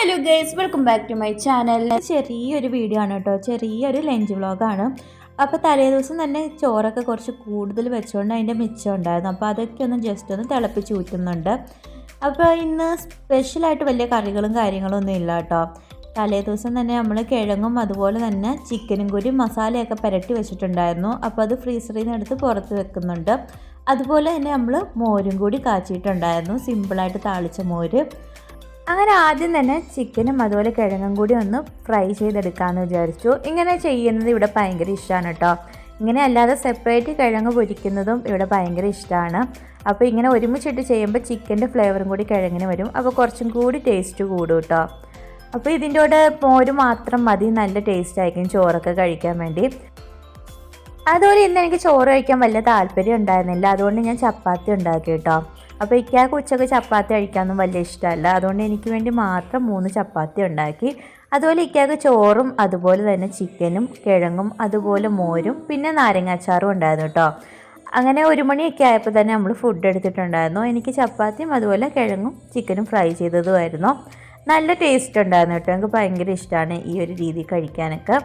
Hello guys welcome back to my channel ചെറിയൊരു video ആണ് കേട്ടോ. ചെറിയൊരു ലഞ്ച് വ്ളോഗാണ് അപ്പോൾ തലേ ദിവസം തന്നെ ചോറൊക്കെ കുറച്ച് കൂടുതൽ വെച്ചുകൊണ്ട് അതിന്റെ മിച്ചം ഉണ്ടായിരുന്നു. അപ്പോൾ അതൊക്കെ ഒന്ന് ജസ്റ്റ് ഒന്ന് തിളപ്പിച്ച് ഊറ്റുന്നുണ്ട്. അപ്പോൾ ഇന്ന് സ്പെഷ്യലായിട്ട് വലിയ കറികളും കാര്യങ്ങളും ഒന്നും ഇല്ല കേട്ടോ. തലേ ദിവസം തന്നെ നമ്മൾ കിഴങ്ങും അതുപോലെ തന്നെ ചിക്കനും കൂടി മസാലയൊക്കെ പുരട്ടി വെച്ചിട്ടുണ്ടായിരുന്നു. അപ്പോൾ അത് ഫ്രീസറിൽ നിന്ന് എടുത്ത് പുറത്ത് വെക്കുന്നുണ്ട്. അതുപോലെ തന്നെ നമ്മൾ മോരും കൂടി കാച്ചിട്ടുണ്ടായിരുന്നു. സിമ്പിളായിട്ട് താളിച്ച മോര്. അങ്ങനെ ആദ്യം തന്നെ ചിക്കനും അതുപോലെ കിഴങ്ങും കൂടി ഒന്ന് ഫ്രൈ ചെയ്തെടുക്കാമെന്ന് വിചാരിച്ചു. ഇങ്ങനെ ചെയ്യുന്നത് ഇവിടെ ഭയങ്കര ഇഷ്ടമാണ് കേട്ടോ. ഇങ്ങനെ അല്ലാതെ സെപ്പറേറ്റ് കിഴങ്ങ് പൊരിക്കുന്നതും ഇവിടെ ഭയങ്കര ഇഷ്ടമാണ് അപ്പോൾ ഇങ്ങനെ ഒരുമിച്ചിട്ട് ചെയ്യുമ്പോൾ ചിക്കന്റെ ഫ്ലേവറും കൂടി കിഴങ്ങിന് വരും. അപ്പോൾ കുറച്ചും കൂടി ടേസ്റ്റ് കൂടും കേട്ടോ. അപ്പോൾ ഇതിന്റെ കൂടെ മോര് മാത്രം മതി. നല്ല ടേസ്റ്റ് ആയിരിക്കും ചോറൊക്കെ കഴിക്കാൻ വേണ്ടി. അതുപോലെ ഇന്ന് എനിക്ക് ചോറ് കഴിക്കാൻ വലിയ താല്പര്യം ഉണ്ടായിരുന്നില്ല. അതുകൊണ്ട് ഞാൻ ചപ്പാത്തി ഉണ്ടാക്കി കേട്ടോ. അപ്പോൾ ഇക്കാക്ക് ഉച്ചയ്ക്ക് ചപ്പാത്തി കഴിക്കാനൊന്നും വലിയ ഇഷ്ടമല്ല. അതുകൊണ്ട് എനിക്ക് വേണ്ടി മാത്രം മൂന്ന് ചപ്പാത്തി ഉണ്ടാക്കി. അതുപോലെ ഇക്കാക്ക് ചോറും അതുപോലെ തന്നെ ചിക്കനും കിഴങ്ങും അതുപോലെ മോരും പിന്നെ നാരങ്ങാച്ചാറും ഉണ്ടായിരുന്നു കേട്ടോ. അങ്ങനെ ഒരു മണിയൊക്കെ ആയപ്പോൾ തന്നെ നമ്മൾ ഫുഡ് എടുത്തിട്ടുണ്ടായിരുന്നു. എനിക്ക് ചപ്പാത്തിയും അതുപോലെ കിഴങ്ങും ചിക്കനും ഫ്രൈ ചെയ്തതുമായിരുന്നു നല്ല ടേസ്റ്റ് ഉണ്ടായിരുന്നു കേട്ടോ. എനിക്ക് ഭയങ്കര ഇഷ്ടമാണ് ഈ ഒരു രീതി കഴിക്കാനൊക്കെ.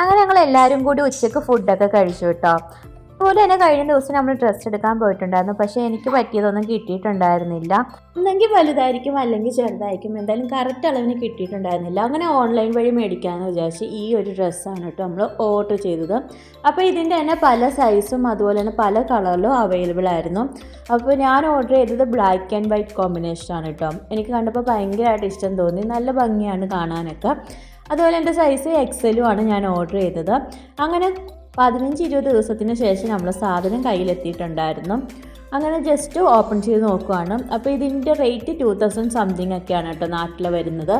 അങ്ങനെ ഞങ്ങൾ എല്ലാവരും കൂടി ഉച്ചയ്ക്ക് ഫുഡൊക്കെ കഴിച്ചു കേട്ടോ. അതുപോലെ തന്നെ കഴിഞ്ഞ ദിവസം നമ്മൾ ഡ്രസ്സ് എടുക്കാൻ പോയിട്ടുണ്ടായിരുന്നു. പക്ഷേ എനിക്ക് പറ്റിയതൊന്നും കിട്ടിയിട്ടുണ്ടായിരുന്നില്ല. ഒന്നെങ്കിൽ വലുതായിരിക്കും അല്ലെങ്കിൽ ചെറുതായിരിക്കും. എന്തായാലും കറക്റ്റ് അളവിന് കിട്ടിയിട്ടുണ്ടായിരുന്നില്ല. അങ്ങനെ ഓൺലൈൻ വഴി മേടിക്കാമെന്ന് വിചാരിച്ച് ഈ ഒരു ഡ്രസ്സാണ് കേട്ടോ നമ്മൾ ഓർഡർ ചെയ്തത്. അപ്പോൾ ഇതിന്റെ തന്നെ പല സൈസും അതുപോലെ തന്നെ പല കളറിലും അവൈലബിൾ ആയിരുന്നു. അപ്പോൾ ഞാൻ ഓർഡർ ചെയ്തത് ബ്ലാക്ക് ആൻഡ് വൈറ്റ് കോമ്പിനേഷനാണ് കേട്ടോ. എനിക്ക് കണ്ടപ്പോൾ ഭയങ്കരമായിട്ട് ഇഷ്ടം തോന്നി. നല്ല ഭംഗിയാണ് കാണാനൊക്കെ. അതുപോലെ എന്റെ സൈസ് എക്സലും ആണ് ഞാൻ ഓർഡർ ചെയ്തത്. അങ്ങനെ പതിനഞ്ച് ഇരുപത് ദിവസത്തിന് ശേഷം നമ്മൾ സാധനം കയ്യിലെത്തിയിട്ടുണ്ടായിരുന്നു. അങ്ങനെ ജസ്റ്റ് ഓപ്പൺ ചെയ്ത് നോക്കുവാണ്. അപ്പോൾ ഇതിന്റെ റേറ്റ് ടു തൗസൻഡ് സംതിങ് ഒക്കെയാണ് കേട്ടോ നാട്ടിൽ വരുന്നത്.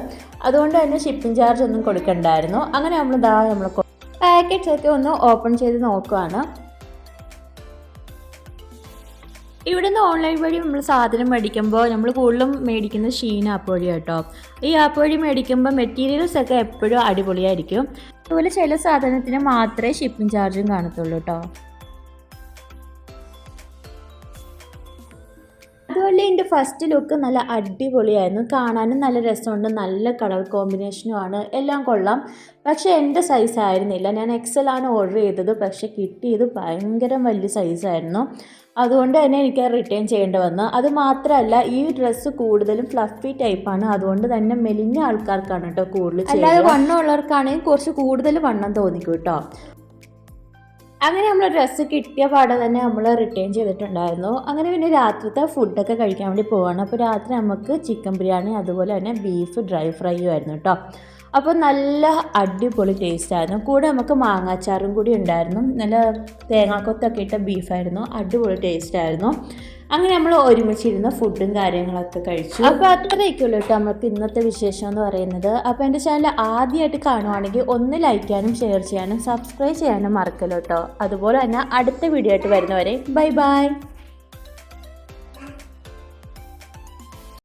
അതുകൊണ്ട് തന്നെ ഷിപ്പിംഗ് ചാർജ് ഒന്നും കൊടുക്കണ്ടായിരുന്നു. അങ്ങനെ നമ്മൾ ഇതാ നമ്മൾ പാക്കറ്റ്സ് ഒക്കെ ഒന്ന് ഓപ്പൺ ചെയ്ത് നോക്കുവാണ്. ഇവിടെ നിന്ന് ഓൺലൈൻ വഴി നമ്മൾ സാധനം മേടിക്കുമ്പോൾ നമ്മൾ കൂടുതലും മേടിക്കുന്നത് ഷീൻ ആപ്പ് വഴി കേട്ടോ. ഈ ആപ്പ് വഴി മേടിക്കുമ്പോൾ മെറ്റീരിയൽസ് ഒക്കെ എപ്പോഴും അടിപൊളിയായിരിക്കും. അതുപോലെ ചില സാധനത്തിന് മാത്രമേ ഷിപ്പിംഗ് ചാർജും കാണത്തുള്ളൂ കേട്ടോ ഫസ്റ്റ് ലുക്ക് നല്ല അടിപൊളിയായിരുന്നു. കാണാനും നല്ല രസമുണ്ട്. നല്ല കളർ കോമ്പിനേഷനുമാണ് എല്ലാം കൊള്ളാം. പക്ഷേ എന്റെ സൈസ് ആയിരുന്നില്ല. ഞാൻ എക്സൽ ആണ് ഓർഡർ ചെയ്തത്. പക്ഷേ കിട്ടിയത് ഭയങ്കര വലിയ സൈസായിരുന്നു അതുകൊണ്ട് തന്നെ എനിക്ക് റിട്ടേൺ ചെയ്യേണ്ടി വന്നു. അതുമാത്രമല്ല ഈ ഡ്രസ്സ് കൂടുതലും ഫ്ലഫി ടൈപ്പാണ് അതുകൊണ്ട് തന്നെ മെലിഞ്ഞ ആൾക്കാർക്കാണ് കേട്ടോ കൂടുതൽ അല്ലാതെ വണ്ണമുള്ളവർക്കാണെങ്കിൽ കുറച്ച് കൂടുതൽ വണ്ണം തോന്നിക്കും കേട്ടോ. അങ്ങനെ നമ്മൾ ഡ്രസ്സ് കിട്ടിയ പാടെ തന്നെ നമ്മൾ റിട്ടേൺ ചെയ്തിട്ടുണ്ടായിരുന്നു. അങ്ങനെ പിന്നെ രാത്രിത്തെ ഫുഡൊക്കെ കഴിക്കാൻ വേണ്ടി പോവാണ്. അപ്പോൾ രാത്രി നമുക്ക് ചിക്കൻ ബിരിയാണി അതുപോലെ തന്നെ ബീഫ് ഡ്രൈ ഫ്രൈയും ആയിരുന്നു കേട്ടോ അപ്പോൾ നല്ല അടിപൊളി ടേസ്റ്റ് ആയിരുന്നു. കൂടെ നമുക്ക് മാങ്ങാച്ചാറും കൂടി ഉണ്ടായിരുന്നു. നല്ല തേങ്ങാക്കൊത്തൊക്കെ ഇട്ട ബീഫായിരുന്നു അടിപൊളി ടേസ്റ്റ് ആയിരുന്നു. അങ്ങനെ നമ്മൾ ഒരുമിച്ചിരുന്ന് ഫുഡും കാര്യങ്ങളൊക്കെ കഴിച്ചു. അപ്പോൾ അത്രയൊക്കെയുള്ളൂ കേട്ടോ നമുക്ക് ഇന്നത്തെ വിശേഷം എന്ന് പറയുന്നത്. അപ്പോൾ എന്റെ ചാനൽ ആദ്യമായിട്ട് കാണുവാണെങ്കിൽ ഒന്ന് ലൈക്ക് ചെയ്യാനും ഷെയർ ചെയ്യാനും സബ്സ്ക്രൈബ് ചെയ്യാനും മറക്കല്ലോ കേട്ടോ അതുപോലെ തന്നെ അടുത്ത വീഡിയോ ആയിട്ട് വരുന്നവരെ ബൈ ബൈ